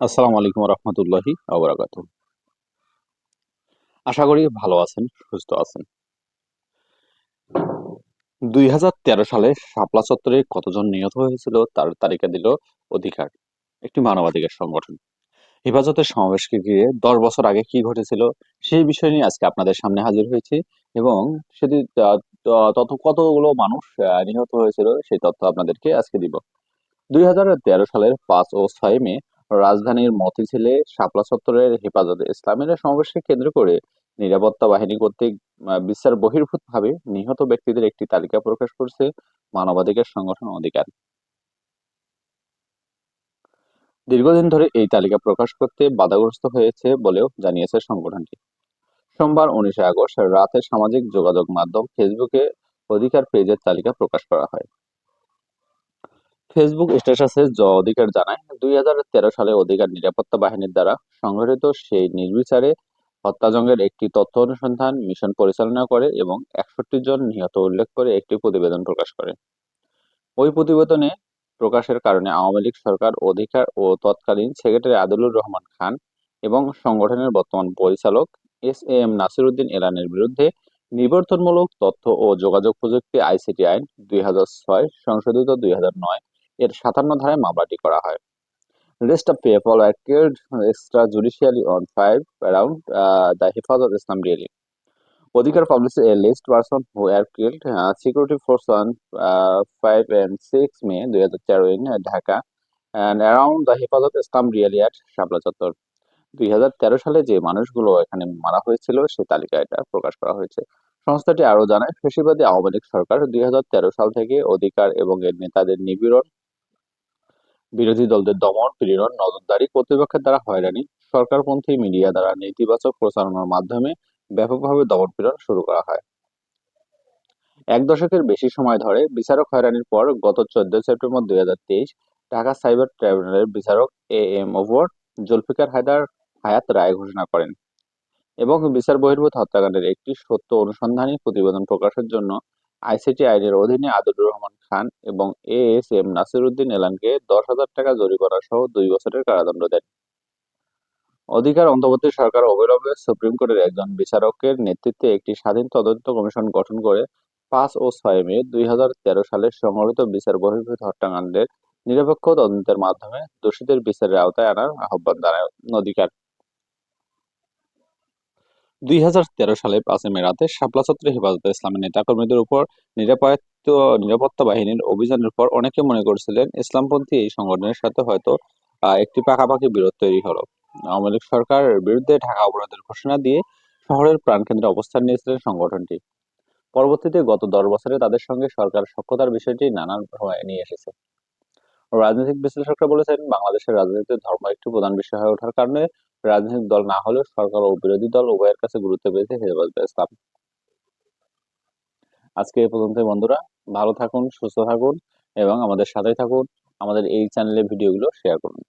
আসসালামু আলাইকুম রহমতুল্লাহি আবরাকাত আশা করি ভালো আছেন, সুস্থ আছেন। দুই হাজার তেরো সালে শাপলা চত্বরে কতজন নিহত হয়েছিল তার তালিকা দিল অধিকার, একটি মানবাধিকার সংগঠন। হেফাজতের সমাবেশকে ঘিরে দশ বছর আগে কি ঘটেছিল সেই বিষয় নিয়ে আজকে আপনাদের সামনে হাজির হয়েছি এবং সেটি তত কতগুলো মানুষ নিহত হয়েছিল সেই তথ্য আপনাদেরকে আজকে দিব। দুই হাজার তেরো সালের পাঁচ ও ছয় মে রাজধানীর মতিঝিলে শাপলা চত্বরের হেফাজতে ইসলামের সমাবেশকে কেন্দ্র করে নিরাপত্তা বাহিনী কর্তৃক বিচার বহির্ভূতভাবে নিহত ব্যক্তিদের একটি তালিকা প্রকাশ করছে মানবাধিকার সংগঠন অধিকার। দীর্ঘদিন ধরে এই তালিকা প্রকাশ করতে বাধাগ্রস্ত হয়েছে বলেও জানিয়েছে সংগঠনটি। সোমবার উনিশে আগস্ট রাতে সামাজিক যোগাযোগ মাধ্যম ফেসবুকে অধিকার পেজের তালিকা প্রকাশ করা হয়। ফেসবুক স্ট্যাটাসে অধিকার জানায়, দুই হাজার তেরো সালে অধিকার নিরাপত্তা বাহিনীর দ্বারা সংঘটিত সেই নির্বিচারে হত্যাযজ্ঞের একটি তথ্য অনুসন্ধান মিশন পরিচালনা করে এবং একষট্টি জন নিহত উল্লেখ করে একটি প্রতিবেদন প্রকাশ করে। ওই প্রতিবেদনে প্রকাশের কারণে আওয়ামী লীগ সরকার অধিকার ও তৎকালীন সেক্রেটারি আদিলুর রহমান খান এবং সংগঠনের বর্তমান পরিচালক এস এ এম নাসিরুদ্দিন এলানের বিরুদ্ধে নিবর্তনমূলক তথ্য ও যোগাযোগ প্রযুক্তি আইসিটি আইন দুই হাজার ছয়, সংশোধিত দুই হাজার নয় এর সাতান্ন ধারায় মামলাটি করা হয়। List of people accused extra judicially on five around the Hefazat Islam daily Odhikar list person security Dhaka and around Hefazat Islam daily at শাপলা চত্বর। দুই হাজার তেরো সালে যে মানুষগুলো এখানে মারা হয়েছিল সেই তালিকা এটা প্রকাশ করা হয়েছে। সংস্থাটি আরও জানায়, ফেসিবাদী আওয়ামী লীগ সরকার দুই হাজার তেরো সাল থেকে অধিকার এবং এর নেতাদের নিবিড়ন বিরোধী দলদের দমন, পীড়ন, নজরদারি কর্তৃপক্ষের দ্বারা হয়রানি, সরকারপন্থী মিডিয়া দ্বারা নেতিবাচক প্রচারণার মাধ্যমে ব্যাপকভাবে দমন পীড়ন শুরু করা হয়। এক দশকের বেশি সময় ধরে বিচারক হয়রানির পর গত চোদ্দ সেপ্টেম্বর দুই হাজার তেইশ ঢাকা সাইবার ট্রাইব্যুনালের বিচারক এ এম ওভর জুলফিকার হায়দার হায়াত রায় ঘোষণা করেন এবং বিচার বহির্ভূত হত্যাকাণ্ডের একটি সত্য অনুসন্ধানী প্রতিবেদন প্রকাশের জন্য আইসিটি আইনের অধীনে আদিলুর রহমান খান এবং এ এস এম নাসিরুদ্দিন এলানকে দশ হাজার টাকা জরিমানা সহ দুই বছরের কারাদণ্ড দেন। অধিকার অন্তর্বর্তী সরকার অবিলম্বে সুপ্রিম কোর্টের একজন বিচারকের নেতৃত্বে একটি স্বাধীন তদন্ত কমিশন গঠন করে পাঁচ ও ছয় মে দুই হাজার তেরো সালে সংঘটিত বিচার বহির্ভূত হত্যাকাণ্ডের নিরপেক্ষ তদন্তের মাধ্যমে দোষীদের বিচারের আওতায় আনার আহ্বান জানায় অধিকার দুই হাজার তেরো সালে পাঁচই মে রাতে শাপলা চত্বরে হেফাজতে ইসলামের নেতাকর্মীদের উপর নিরাপত্তা নিরাপত্তা বাহিনীর অভিযানের পর অনেকে মনে করছিলেন ইসলামপন্থী এই সংগঠনের সাথে হয়তো একটি পাকাপাকি বিরোধ তৈরি হলো। আওয়ামী লীগ সরকারের বিরুদ্ধে ঢাকা অবরোধের ঘোষণা দিয়ে শহরের প্রাণকেন্দ্রে অবস্থান নিয়েছিলেন সংগঠনটি। পরবর্তীতে গত দশ বছরে তাদের সঙ্গে সরকার সক্ষতার বিষয়টি নানান সময় নিয়ে এসেছে। রাজনৈতিক বিশ্লেষকরা বলেছেন, বাংলাদেশের রাজনীতিতে ধর্ম একটি প্রধান বিষয় হয়ে ওঠার কারণে রাজনৈতিক দল না হলেও সরকার ও বিরোধী দল উভয়ের কাছে গুরুত্ব পেয়েছে হেফাজতে ইসলাম আজকে এই পর্যন্ত বন্ধুরা, ভালো থাকুন, সুস্থ থাকুন এবং আমাদের সাথে থাকুন। আমাদের এই চ্যানেলে ভিডিওগুলো শেয়ার করুন।